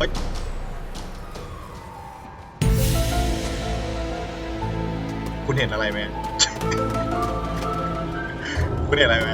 ฮ้ยคุณเห็นอะไรไหม คุณเห็นอะไรไหม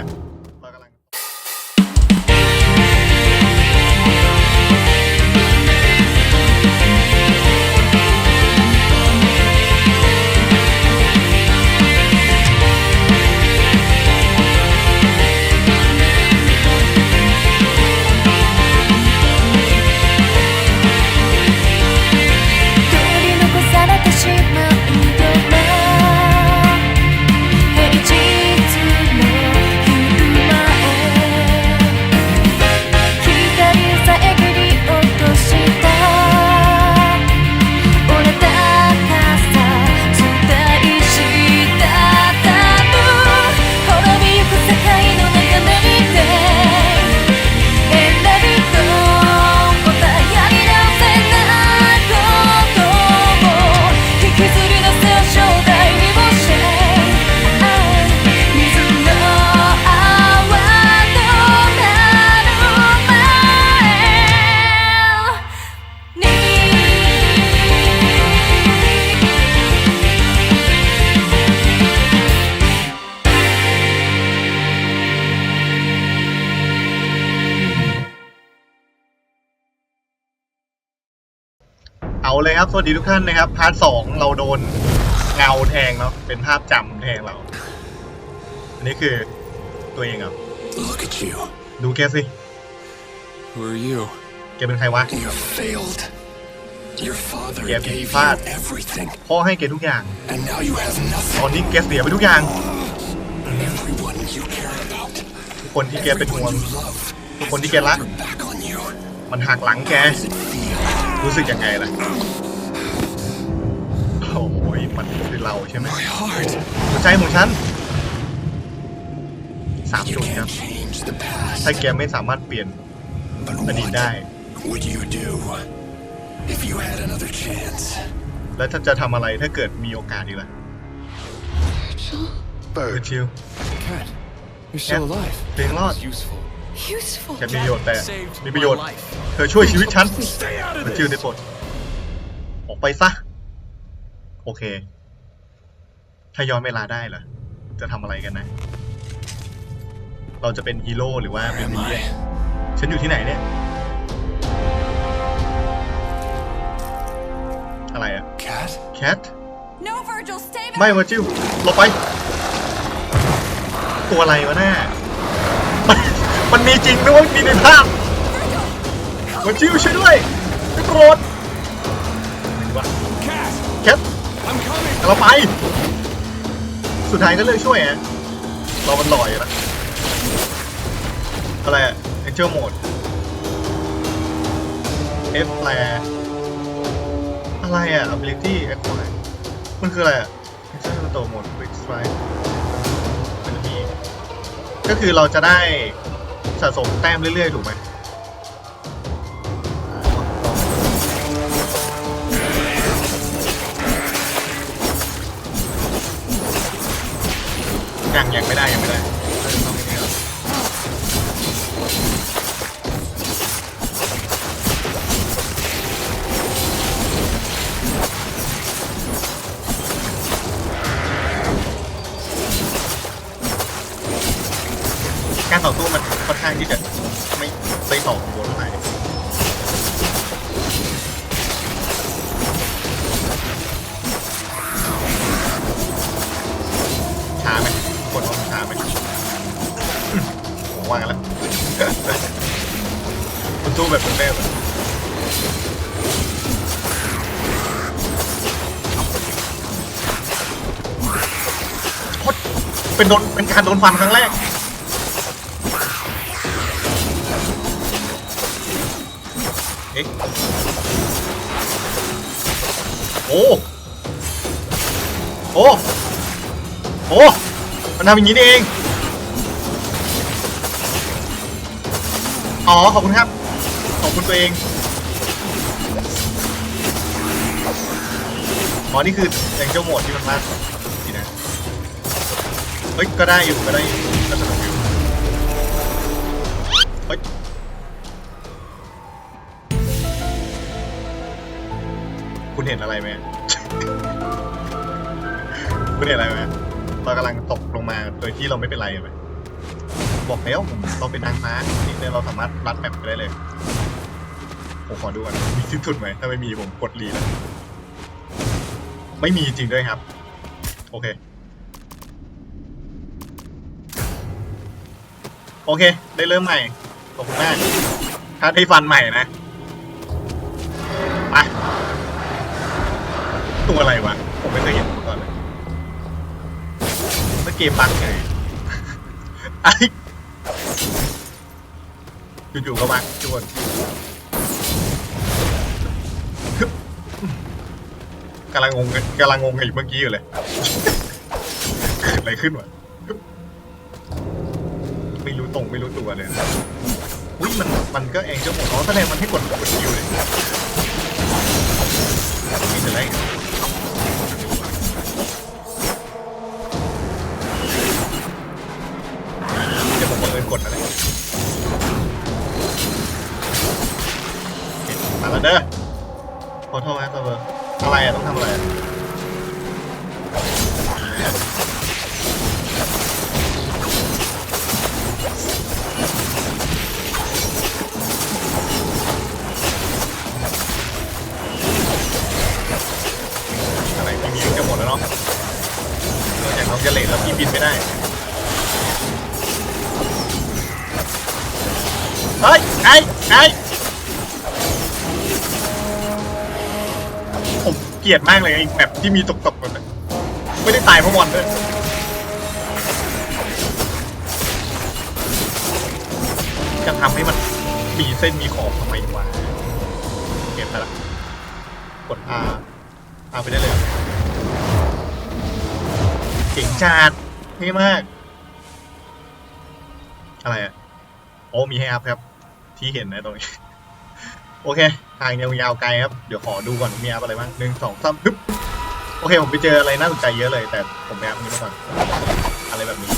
傷 ครับ สวัสดีทุกท่านนะครับ พาร์ทสองเราโดนเงาแทงเนาะ เป็นภาพจำแทงเรา อันนี้คือตัวเองเหรอะ Look at you. ดูแกสิ Who are you? แกเป็นใครวะ You failed. Your father Yeah, gave you Fad. everything, พ่อให้แกทุกอย่าง and now you have ตอน nothing. นี้แกเสียไปทุกอย่าง Everyone you care about, ทุกคนที่แกเป็นห่วง everyone you love, ทุกคนที่แกรัก are back on you. มันหักหลังแก How does it feel? รู้สึกยังไงล่ะ เราใช่ไหม My heart. หัวใจของฉันสาม You จุดครับ can't change the past, ถ้าแกไม่สามารถเปลี่ยน but อดีต what ได้ would you do if you had another chance? แล้วท่านจะทำอะไรถ้าเกิดมีโอกาสอีกล่ะเปิด Bird. ชิล Cat, you're still still alive. เพลงรอด Useful. useful แกมีประโยชน์แต่ Saved มีประโยชน์ my life. เธอช่วยชีวิตฉัน Stay out เปิ of ดชิล this. ได้โปรดออกไปซะ โอเค ถ้าย้อนเวลาได้เหรอ จะทำอะไรกันนะ เราจะเป็นฮีโร่หรือว่า Where เป็น am วิลเลียน I? ฉันอยู่ที่ไหนเนี่ย อะไรอะ Cat? แคท No Virgil stay ไม่วะจิ้วเราไป ตัวอะไรวะหน้ามันมันมีจริงด้วยมีในภาพวะจิ้วช่วยด้วยไม่โกรธไหนวะ Cat, แคท I'm coming. เราไป สุดท้ายก็เลือกช่วยอะเรามันหล่อยนะอะไรอะ Angel Mode F แปลอะไรอะ Ability Acquire มันคืออะไรอะ Angel Mode Mode Quick Strike มันจะมีก็คือเราจะได้สะสมแต้มเรื่อยๆ ถูกไหม ยังยังไม่ได้ยังไม่ได้การต่อสู้มันค่อนข้างที่จะไม่ไปต่อ เป็นโดนเป็นการโดนฟันครั้งแรก เอ๊ะโอ้โอ้โอ้มันทำอย่างนี้เอง อ๋อ ขอบคุณครับ ขอบคุณตัวเองอ๋อนี่คืออย่งเจ้าโหมดที่มันมา เฮ้ยก็ได้อยู่ก็ได้อยู่ก็สนุกอยู่เฮ้ยคุณเห็นอะไรไหม คุณเห็นอะไรไหมเรากำลังตกลงมาโดยที่เราไม่เป็นไรไหมบอกแล้วผมเราเป็นนางฟ้านี่เนี่ยเราสามารถรัดแมปไปได้เลยผมขอดูก่อนมีสิ้นสุดไหมถ้าไม่มีผมกดรีแล้วไม่มีจริงด้วยครับ โอเค โอเค ได้เริ่มใหม่ ขอบคุณมาก ถ้าได้ฟันใหม่นะไปตัวอะไรวะ ผมไม่เคยเห็นมาก่อนเลยเมื่อเกมบังไงไอ้อยู่ๆก็บังทุกคนกำลังงงกันกำลังงงกันอยู่เมื่อกี้อยู่เลยเกิดอะไรขึ้นวะ ไม่รู้ตรงไม่รู้ตัวเลยอุ้ยมันมันก็เองจะหมดอ๋อแสดงมันให้กดกดคิวเลยนี่จะไรเดี๋ยวผมบังเอิญกดอะไรมาแล้วเด้อขอโทษนะตัวเบอร์อะไรอะต้องทำอะไรอะอะไร กลียดมากเลยไอ้แบบที่มีตกตกๆแบบนั้นไม่ได้ตายเพราะมอนด้วยจะทำให้มันมีเส้นมีขอบทำไมวะเก็บไปละกด R R ไปได้เลยเหรอเก่งจัดเท่มาก อะไรอะ โอ้มีให้อัพครับ ที่เห็นนะตรงนี้ โอเค ทางยาวๆไกลครับ เดี๋ยวขอดูก่อนมีอัพอะไรบ้างหนึ่งสองสามฮึบโอเค ผมไปเจออะไรน่าสนใจเยอะเลย แต่ผมไปอัพอันนี้มาก่อน อะไรแบบนี้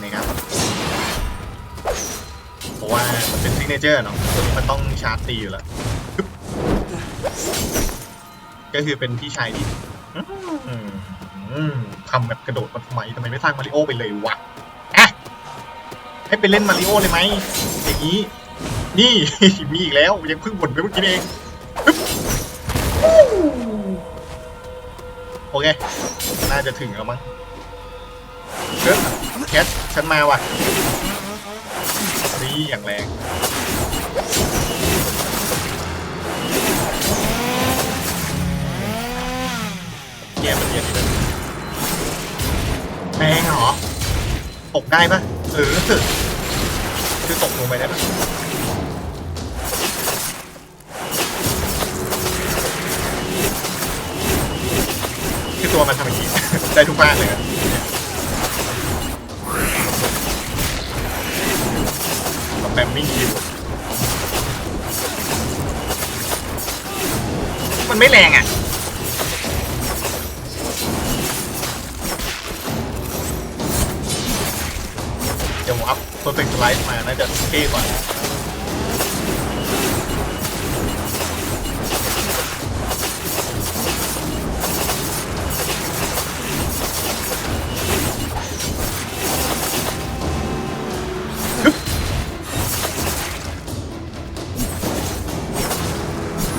นี่ครับ เพราะว่ามันเป็นซิกเนเจอร์เนาะตัวนี้มันต้องชาร์จตีอยู่แล้ว ก็คือเป็นพี่ชายที่ทำแบบกระโดดมาทำไมทำไมไม่สร้างมาริโอไปเลยวะอะให้ไปเล่นมาริโอเลยไหม อย่างนี้ นี่ มีอีกแล้วยังเพิ่งบ่นไปเมื่อกี้เองโอเค น่าจะถึงแล้วมั้งเฮ้ยแคทฉันมาว่ะนี่อย่างแรงแย่มันเย็นเลยแรงเหรอตกได้ปะเออคือ ตกลงไปได้ปะคือตัวมันทำอย่างนี้ ได้ทุกบ้านเลยอะกับแบมมิ่งคิวมันไม่แรงอะ ดี๋ยวผมอัพ perfect slice มา น่าจะเท่กว่า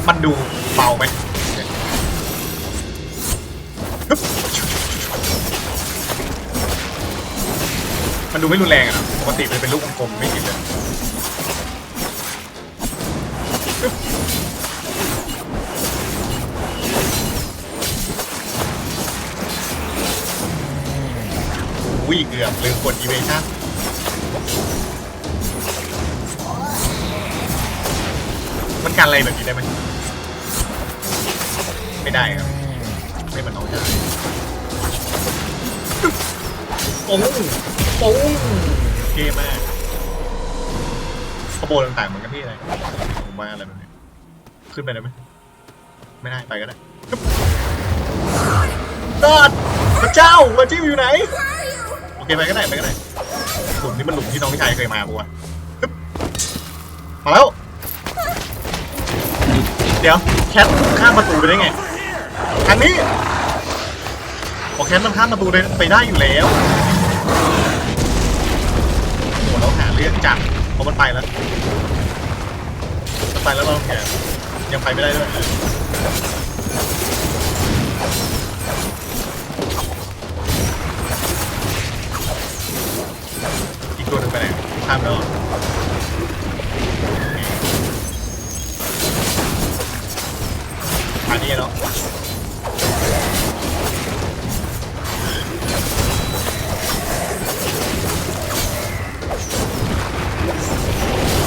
มันดูเบาไหม มันดูไม่รุนแรงอะนะปกติมันเป็นลูกกลมๆไม่ติดเลยปึ๊บอุ้ยเกือบลืมกดอีเวชั่นมันกันอะไรแบบนี้ได้ไหมไม่ได้ครับ ไม่มันน้องชายโอ้โหโอ้โหเท่มากขโบต่างๆเหมือนกันที่อะไรผมว่าอะไรแบบนี้ขึ้นไปได้ไหมไม่ได้ไปก็ได้ปึ๊บรอดพระเจ้าพระเจ้าอยู่ไหนโอเคไปก็ได้ไปก็ได้หลุมนี้มันหลุมที่น้องชายเคยมาปะวะปึ๊บมาแล้วเดี๋ยวแคทข้ามประตูไปได้ไงทางนี้โอแคทมันข้ามประตูได้ไปได้อยู่แล้ว เราหาเรื่องจับเพราะมันไปแล้วมันไปแล้วเราแกยังไปไม่ได้ด้วยอีกตัวหนึ่งไปไหนข้ามแล้วอันนี้เนาะ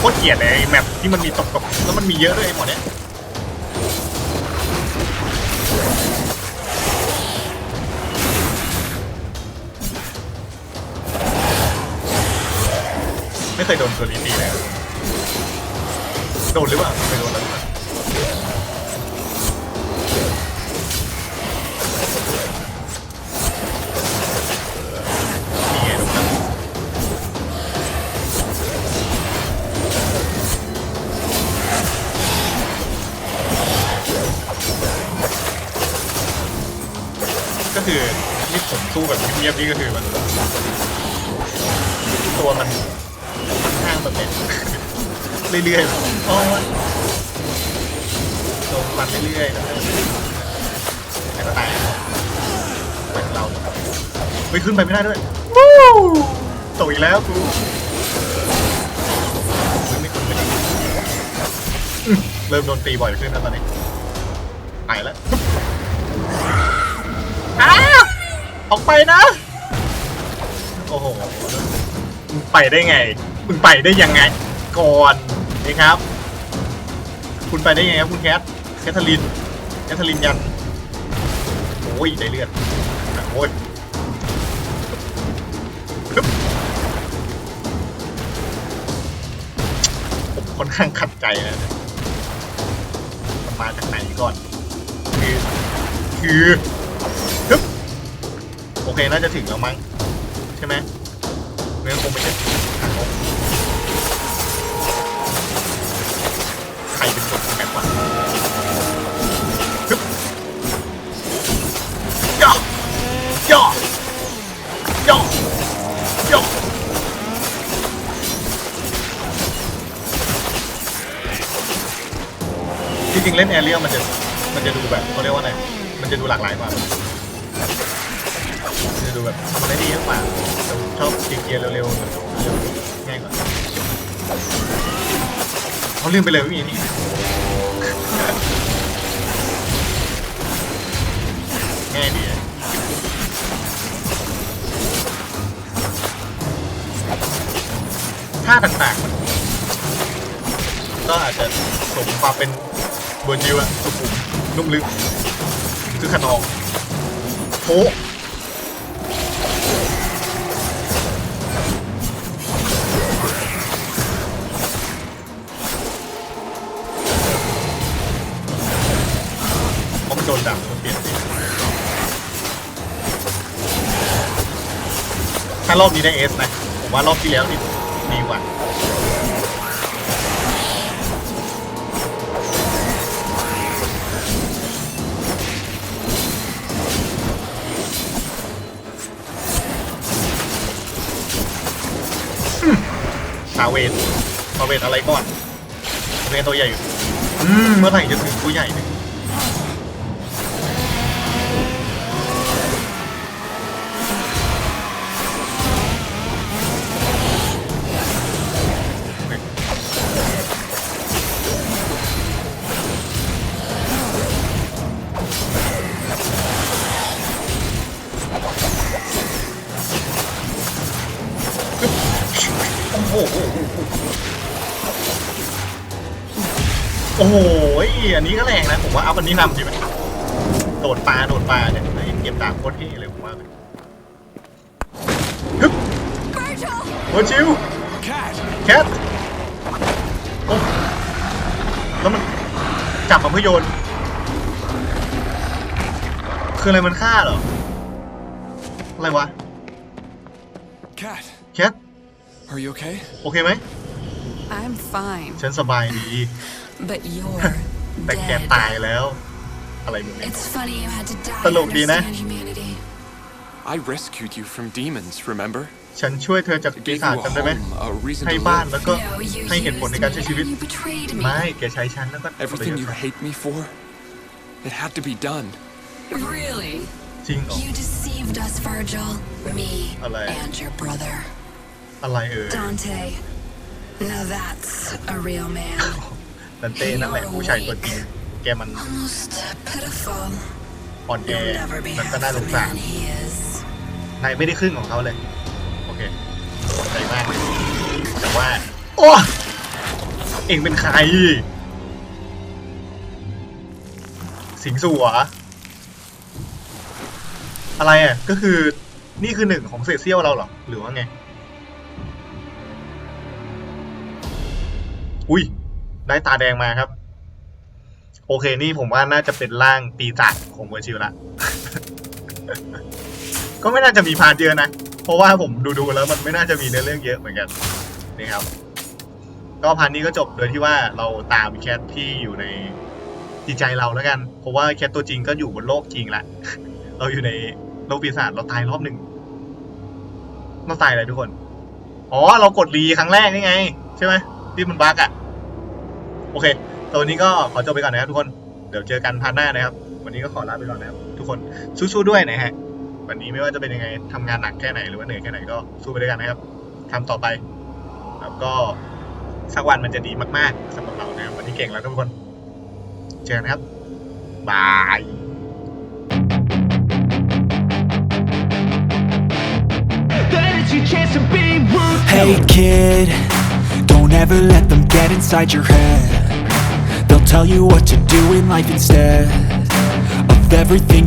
คตรเกลียดเลยไอ้แมปที่มันมีตกๆแล้วมันมีเยอะด้วยไอ้หมดเนี้ยไม่เคยโดนตัวนี้ตีเลยโดนหรือเปล่าไม่โดนแล้ว คือที่ผมสู้แบบเงียบๆนี่ก็คือมันตัวมันค่อนข้างแบบเนี้ยเรื่อยๆโอ้ยลงมันเรื่อยๆแบบแต่ก็ตายไปของเราไม่ขึ้นไปไม่ได้ด้วยตกอีกแล้วกูไม่ขึ้นไม่ได้อืมเริ่มโดนตีบ่อยขึ้นแล้วตอนนี้ไปแล้ว อ้าออกไปนะ โอ้โห มึงไปได้ไง มึงไปได้ยังไง ก่อนนะครับ คุณไปได้ไงครับคุณแคท แคทเธอรีน แคทเธอรีนยัน โอ้ยได้เลือดโอ้ยฮึบผมค่อนข้างขัดใจนะเนี่ยมาจากไหนก่อน คือ คือ โอเค น่าจะถึงแล้วมั้ง ใช่ไหมเนื้อคงไม่ใช่ทางออกใครเป็นคนทำแบบวะย่อย่อย่อย่อจริงๆเล่นแอเรียลมันจะมันจะดูแบบเขาเรียกว่าไง มันจะดูหลากหลายกว่ามันจะดูแบบทำอะไรด้เยอะกว่าแต่ผมชอบเกียร์เร็วๆเร็วง่ายกว่าเขาลืมไปเลยว่ามีนี่ง่ายดีท่าต่างๆมันก็อาจจะสมความเป็นเบอร์จิวอะสุขุมนุ่มลึก คือขนองโผเพราะมันโดนดับมันเปลี่ยนสีถ้ารอบนี้ได้เอสนะ ผมว่ารอบที่แล้วนี่าเวนซาเวนอะไรก่อนซาเวนตัวใหญ่อยู่อืมเมื่อไหร่จะถึงตัวใหญ่เนี่ย โอ้โหโอ้โหอันนี้ก็แรงนะ ผมว่าเอาอันนี้นำดีไหมโดดปลา โดดปลาเนี่ยเฮ้ยเก็บดาบโคตรเท่เลยผมว่าเฮึบโอ้ชิวแคทโอ้แล้วมันจับมาเพื่อโยน คืออะไรมันฆ่าเหรอ อะไรวะ Cat! แคท Are you okay? โอเคไหม I'm fine ฉันสบายดี but you're แต่แก dead. ตายแล้ว อะไรแบบนี้ It's funny you had to die to ตลกดีนะ understand humanity. I rescued you from demons, remember? ฉันช่วยเธอจาก It ปี gave ศาจ you a จำได้ไหม home, a reason ให้ to บ้าน live. แล้วก็ No, you ให้เหตุผลในการใช้ชีวิต You betrayed me. ไม่ แกใช้ฉันแล้วก็ Everything you hate me for, it had to be done. Really? จริงเหรอ You deceived us, Virgil. Me Alay. and your brother. อะไรเอ่ย Dante. Now that's a real man. ดันเต้นั่นแหละผู้ชายตัวจริงแกมัน Almost pitiful. อ่อนแอ You'll never be แล้ว half ก็น่าส the งสาร man he is. นายไม่ได้ครึ่งของเขาเลย โอเคขอบใจมากเลยแต่ว่า โอ้เอ็งเป็นใคร สิงสู่เหรออะไรอะ ก็คือนี่คือหนึ่งของเศษเสี้ยวเราเหรอ หรือว่าไง อุ้ย ได้ตาแดงมาครับ โอเคนี่ผมว่าน่าจะเป็นร่างปีศาจของเวอร์ชิลละ ก็ไม่น่าจะมีพาร์ทเยอะนะ เพราะว่าผมดูๆแล้วมันไม่น่าจะมีเนื้อเรื่องเยอะเหมือนกันนี่ครับ ก็พาร์ทนี้ก็จบโดยที่ว่าเราตามแคทที่อยู่ในจิตใจเราแล้วกัน เพราะว่าแคทตัวจริงก็อยู่บนโลกจริงละ เราอยู่ในโลกปีศาจเราตายรอบหนึ่งเราตายอะไรทุกคน อ๋อ เรากดรีครั้งแรกนี่ไง ใช่ไหม ที่มันบั๊กอะโอเคแตัววันนี้ก็ขอจบไปก่อนนะครับทุกคนเดี๋ยวเจอกันพาร์ทหน้านะครับ วันนี้ก็ขอลาไปก่อนนะครับ ทุกคนสู้ๆด้วยนะฮะวันนี้ไม่ว่าจะเป็นยังไงทำงานหนักแค่ไหนหรือว่าเหนื่อยแค่ไหนก็สู้ไปด้วยกันนะครับทำต่อไปแล้วก็สักวันมันจะดีมากๆสำหรับเรานะครับวันนี้เก่งแล้วทุกคนเจอกันนะครับบาย Hey kid, don't ever let them get inside your head. They'll tell you what to do in life instead of everything